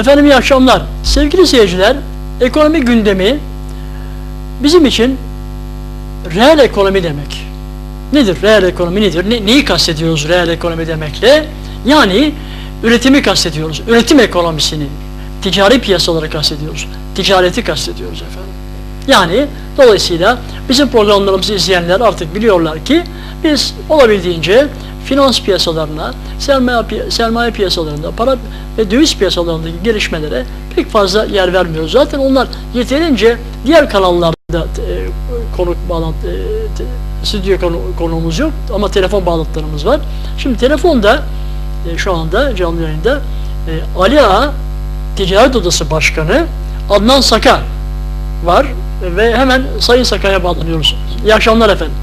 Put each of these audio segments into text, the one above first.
Efendim iyi akşamlar. Sevgili seyirciler, ekonomi gündemi bizim için reel ekonomi demek. Nedir reel ekonomi nedir? Ne, neyi kastediyoruz reel ekonomi demekle? Yani üretimi kastediyoruz. Üretim ekonomisini, ticari piyasaları kastediyoruz. Ticareti kastediyoruz efendim. Yani dolayısıyla bizim programlarımızı izleyenler artık biliyorlar ki biz olabildiğince finans piyasalarına, sermaye, pi- sermaye piyasalarında, para ve döviz piyasalarındaki gelişmelere pek fazla yer vermiyoruz. Zaten onlar yeterince diğer kanallarda e, konuk bağlantı, e, stüdyo konu, konuğumuz yok ama telefon bağlantılarımız var. Şimdi telefonda e, şu anda canlı yayında e, Ali Ağa Ticaret Odası Başkanı Adnan Saka var ve hemen Sayın Saka'ya bağlanıyoruz. İyi akşamlar efendim.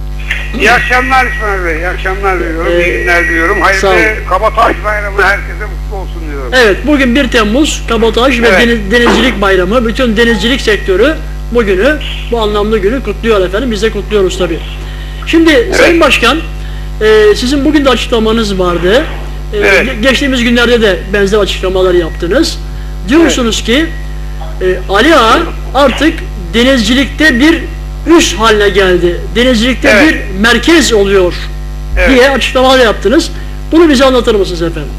İyi akşamlar İsmail Bey, iyi akşamlar diliyorum, Ee, iyi günler diliyorum. Hayırlı Kabataş Bayramı herkese mutlu olsun diyorum. Evet bugün 1 Temmuz Kabotaj ve Evet. deniz- Denizcilik Bayramı. Bütün denizcilik sektörü bugünü, bu anlamlı günü kutluyor efendim. Biz de kutluyoruz tabii. Şimdi Sayın Başkan, e, sizin bugün de açıklamanız vardı. E, Evet. ge- Geçtiğimiz günlerde de benzer açıklamalar yaptınız. Diyorsunuz ki e, Ali Ağa artık denizcilikte bir üs haline geldi. Denizcilikte Evet. bir merkez oluyor Evet. diye açıklamalar yaptınız. Bunu bize anlatır mısınız efendim?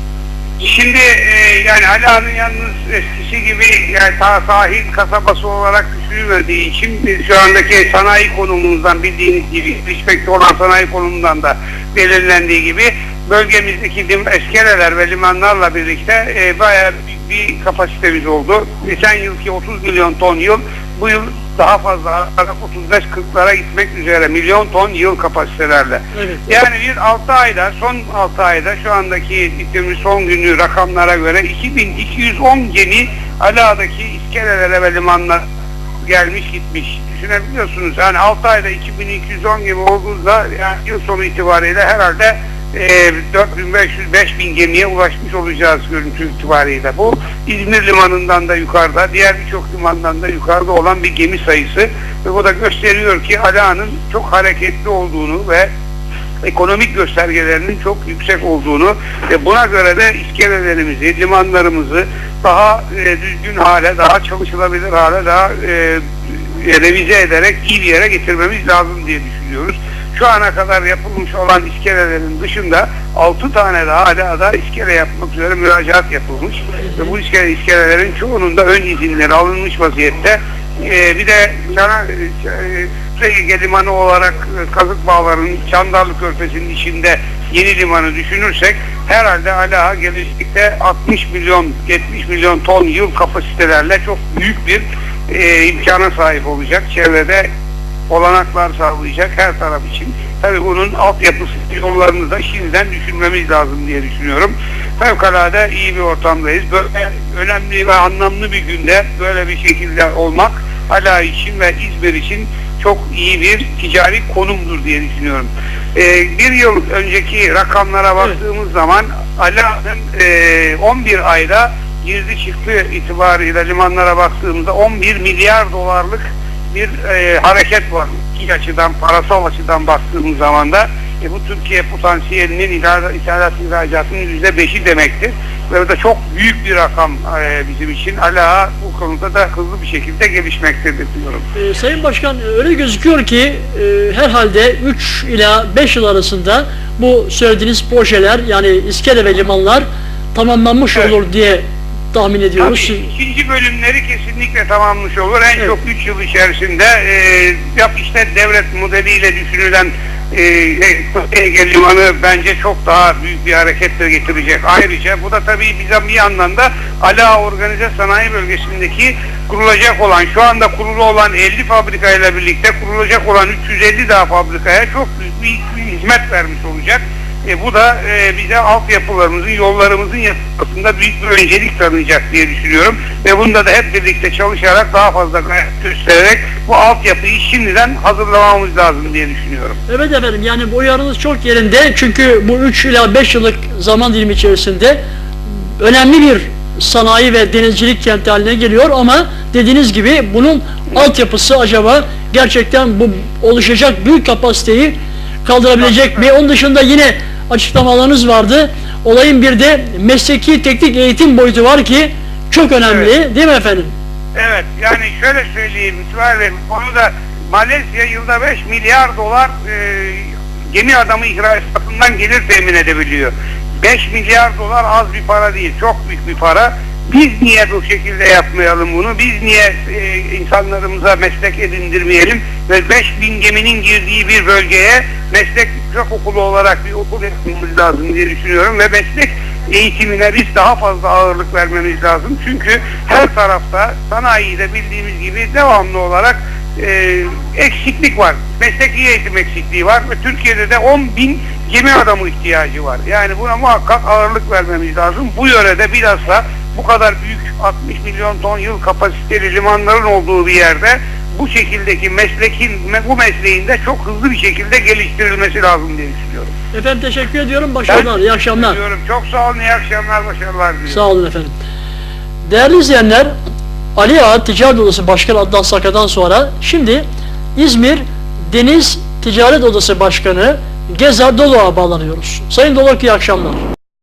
Şimdi e, yani Ala'nın yalnız eskisi gibi yani ta sahil kasabası olarak düşünülmediği için biz şu andaki sanayi konumumuzdan bildiğiniz gibi İspekte olan sanayi konumundan da belirlendiği gibi bölgemizdeki eskeleler ve limanlarla birlikte e, bayağı bir, bir kapasitemiz oldu. Geçen yılki 30 milyon ton yıl bu yıl daha fazla artarak 35-40'lara gitmek üzere milyon ton yıl kapasitelerle. Evet. Yani bir 6 ayda, son 6 ayda şu andaki bitirmiş son günü rakamlara göre 2210 gemi Ala'daki iskelelere ve limanlar gelmiş gitmiş. Düşünebiliyorsunuz yani 6 ayda 2210 gemi olduğunda yani yıl sonu itibariyle herhalde e, 4500-5000 gemiye ulaşmış olacağız görüntü itibariyle. Bu İzmir limanından da yukarıda, diğer birçok limandan da yukarıda olan bir gemi sayısı ve bu da gösteriyor ki Ala'nın çok hareketli olduğunu ve ekonomik göstergelerinin çok yüksek olduğunu ve buna göre de iskelelerimizi, limanlarımızı daha e, düzgün hale, daha çalışılabilir hale, daha e, revize ederek iyi bir yere getirmemiz lazım diye düşünüyoruz. Şu ana kadar yapılmış olan iskelelerin dışında 6 tane daha hala da iskele yapmak üzere müracaat yapılmış. Ve bu iskele, iskelelerin çoğunun da ön izinleri alınmış vaziyette. Ee, bir de sana e, Ege limanı olarak e, kazık bağlarının Çandarlı Körfezi'nin içinde yeni limanı düşünürsek herhalde hala gelecekte 60 milyon 70 milyon ton yıl kapasitelerle çok büyük bir e, imkana sahip olacak. Çevrede olanaklar sağlayacak her taraf için. Tabii bunun altyapısı yollarını da şimdiden düşünmemiz lazım diye düşünüyorum. Fevkalade iyi bir ortamdayız. Böyle önemli ve anlamlı bir günde böyle bir şekilde olmak Ala için ve İzmir için çok iyi bir ticari konumdur diye düşünüyorum. Ee, bir yıl önceki rakamlara baktığımız zaman Ala'nın e, 11 ayda girdi çıktı itibarıyla limanlara baktığımızda 11 milyar dolarlık bir e, hareket var. İki açıdan, parasal açıdan baktığımız zaman da e, bu Türkiye potansiyelinin ithalat, ihracatının yüzde beşi demektir. Ve bu da çok büyük bir rakam e, bizim için. Hala bu konuda da hızlı bir şekilde gelişmektedir diyorum. Ee, Sayın Başkan öyle gözüküyor ki e, herhalde 3 ila 5 yıl arasında bu söylediğiniz projeler yani iskele ve limanlar tamamlanmış Evet. olur diye tahmin ediyoruz. Tabii, ikinci bölümleri kesinlikle tamamlamış olur. En Evet. çok 3 yıl içerisinde e, yap işte devlet modeliyle düşünülen e, Ege Limanı bence çok daha büyük bir hareketle getirecek. Ayrıca bu da tabii bize bir yandan da Ala Organize Sanayi Bölgesi'ndeki kurulacak olan, şu anda kurulu olan 50 fabrikayla birlikte kurulacak olan 350 daha fabrikaya çok büyük bir, hizmet vermiş olacak. E, bu da e, bize altyapılarımızın, yollarımızın yapılmasında büyük bir öncelik tanıyacak diye düşünüyorum. Ve bunda da hep birlikte çalışarak daha fazla gayret göstererek bu altyapıyı şimdiden hazırlamamız lazım diye düşünüyorum. Evet efendim yani bu uyarınız çok yerinde çünkü bu 3 ila 5 yıllık zaman dilimi içerisinde önemli bir sanayi ve denizcilik kenti haline geliyor ama dediğiniz gibi bunun altyapısı acaba gerçekten bu oluşacak büyük kapasiteyi kaldırabilecek mi? Onun dışında yine açıklamalarınız vardı. Olayın bir de mesleki teknik eğitim boyutu var ki çok önemli değil mi efendim? Evet yani şöyle söyleyeyim İsmail Bey bu konuda Malezya yılda 5 milyar dolar e, gemi adamı ihracatından gelir temin edebiliyor. 5 milyar dolar az bir para değil çok büyük bir para. Biz niye bu şekilde yapmayalım bunu? Biz niye e, insanlarımıza meslek edindirmeyelim ve 5000 geminin girdiği bir bölgeye meslek yüksek okulu olarak bir okul yapmamız lazım diye düşünüyorum ve meslek eğitimine biz daha fazla ağırlık vermemiz lazım. Çünkü her tarafta sanayide bildiğimiz gibi devamlı olarak e, eksiklik var. Mesleki eğitim eksikliği var ve Türkiye'de de 10 bin gemi adamı ihtiyacı var. Yani buna muhakkak ağırlık vermemiz lazım. Bu yörede bilhassa bu kadar büyük 60 milyon ton yıl kapasiteli limanların olduğu bir yerde bu şekildeki meslekin bu mesleğin de çok hızlı bir şekilde geliştirilmesi lazım diye düşünüyorum. Efendim teşekkür ediyorum. Başarılar. iyi akşamlar. Diyorum. Çok sağ olun. iyi akşamlar. Başarılar diliyorum. Sağ olun efendim. Değerli izleyenler, Ali Ağa Ticaret Odası Başkanı Adnan Saka'dan sonra şimdi İzmir Deniz Ticaret Odası Başkanı Gezer Doluğa bağlanıyoruz. Sayın Doluk iyi akşamlar.